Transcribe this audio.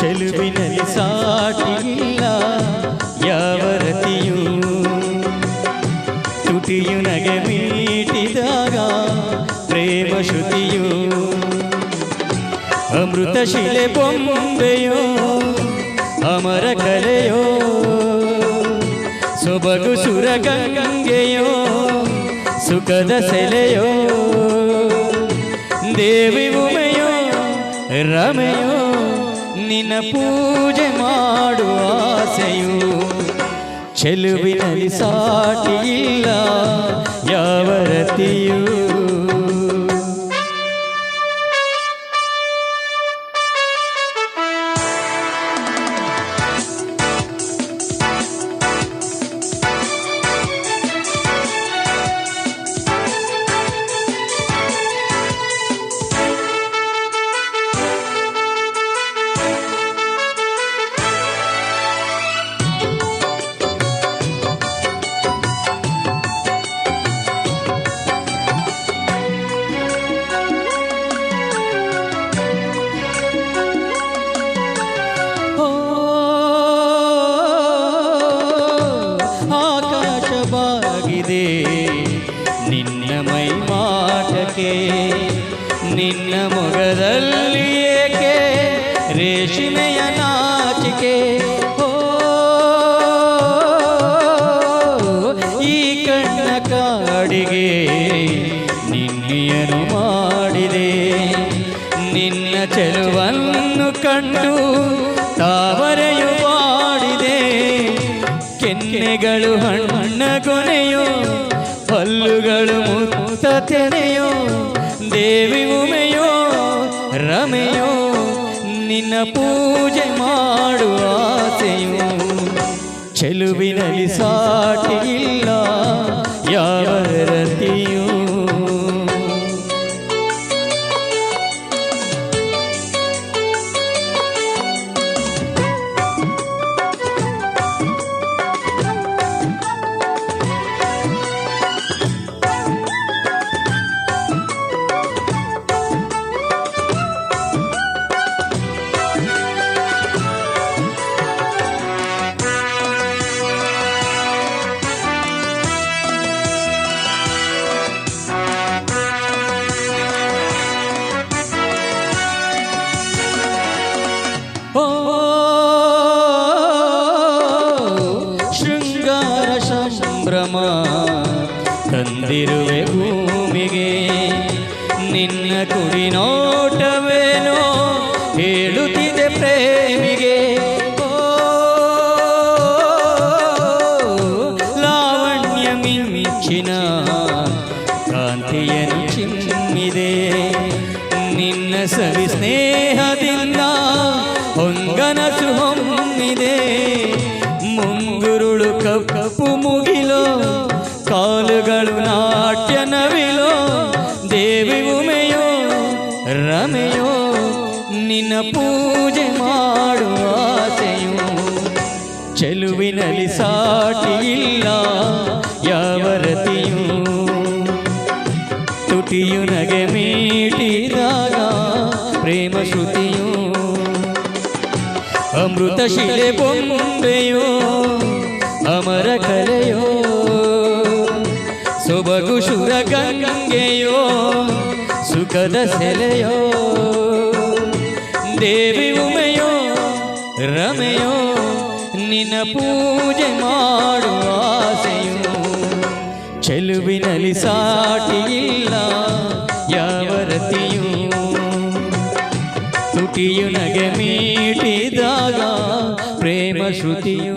ಚೆಲುವಿನಲ್ಲಿ ಸಾಟಿಲ್ಲ ಯಾವ ರತಿಯೂ ತುಟಿಯು ನಗೆ ಮೀಟಿದಾಗ ಪ್ರೇಮ ಶ್ರುತಿಯು. ಅಮೃತ ಶಿಲೆ ಬೊಂಬೆಯೋ, ಅಮರ ಕಲೆಯೋ, ಸೊಬಗು ಸುರ ಗಂಗೆಯೋ, ಸುಖದ ಸೆಲೆಯೋ. ದೇವಿ ಉಮೆಯೋ, ರಮೆಯೋ. ನಿನ್ನ ಪೂಜೆ ಮಾಡುವ ಆಸೆಯು ಚೆಲುವಿನಲ್ಲಿ ಸಾಟಿಯಿಲ್ಲ ಇಲ್ಲ ಯಾವ ರತಿಯೂ ನಿನ್ನ ಮೈ ಮಾಟಕ್ಕೆ ನಿನ್ನ ಮೊಗದಲ್ಲಿ ಏಕೆ, ರೇಷ್ಮೆಯ ನಾಚಿಕೆ. ಓ, ಈ ಕಣ್ಣ ಕಾಡಿಗೆ ನಿನ್ನೆಯನು ಮಾಡಿದೆ. ನಿನ್ನ ಚೆಲುವನ್ನು ಕಂಡು ತಾವರೆಯು ಮಾಡಿದೆ. ಕೆನ್ನೆಗಳು ಹಣ್ಣ ಕೊನೆಯೋ ಹಲ್ಲುಗಳು ಮುತ್ತ ತೆನೆಯೋ ದೇವಿ ಉಮೆಯೋ ರಮೆಯೋ ನಿನ್ನ ಪೂಜೆ ಮಾಡುವ ಆಸೆಯು. ಚೆಲುವಿನಲ್ಲಿ ಸಾಟಿ ಇಲ್ಲ ತಂದಿರುವೆ ಭೂಮಿಗೆ. ನಿನ್ನ ಕುರಿ ನೋಟವೇನೋ ಹೇಳುತ್ತಿದೆ ಪ್ರೇಮಿಗೆ. ಓ, ಲಾವಣ್ಯ ಮಿಂಚಿನ ಕಾಂತಿಯನ್ನು ಚಿಮ್ಮಿದೆ. ನಿನ್ನ ಸವಿ ಸ್ನೇಹದಿಂದ ಹೊಂಗನಸು ಹೊಮ್ಮಿದೆ ಮುಂಗುರುಳು ಕಪ್ಪು ಮುಗಿಲೋ ಕಾಲುಗಳು ಪೂಜೆ ಮಾಡುವ ಆಸೆಯು ಚೆಲುವಿನಲ್ಲಿ ಸಾಟಿ ಇಲ್ಲ ಯಾವ ರತಿಯೂ ತುಟಿಯು ನಗೆ ಮೀಟಿದಾಗ ಪ್ರೇಮ ಶ್ರುತಿಯು. ಅಮೃತ ಶಿಲೆ ಬೊಂಬೆಯೋ, ಅಮರ ಕಲೆಯೋ. ಸೊಬಗು ಶುರ ಗಂಗೆಯೋ, ಸುಖದ ಸೆಲೆಯೋ. ದೇವಿ ಉಮೆಯೋ, ರಮೆಯೋ, ನಿನ್ನ ಪೂಜೆ ಮಾಡುವ ಆಸೆಯೋ ಚೆಲುವಿನಲ್ಲಿ ಸಾಟಿ ಇಲ್ಲ ಯಾವ ರತಿಯೂ ತುಟಿಯು ನಗೆ ಮೀಟಿದಾಗ ಪ್ರೇಮ ಶ್ರುತಿಯು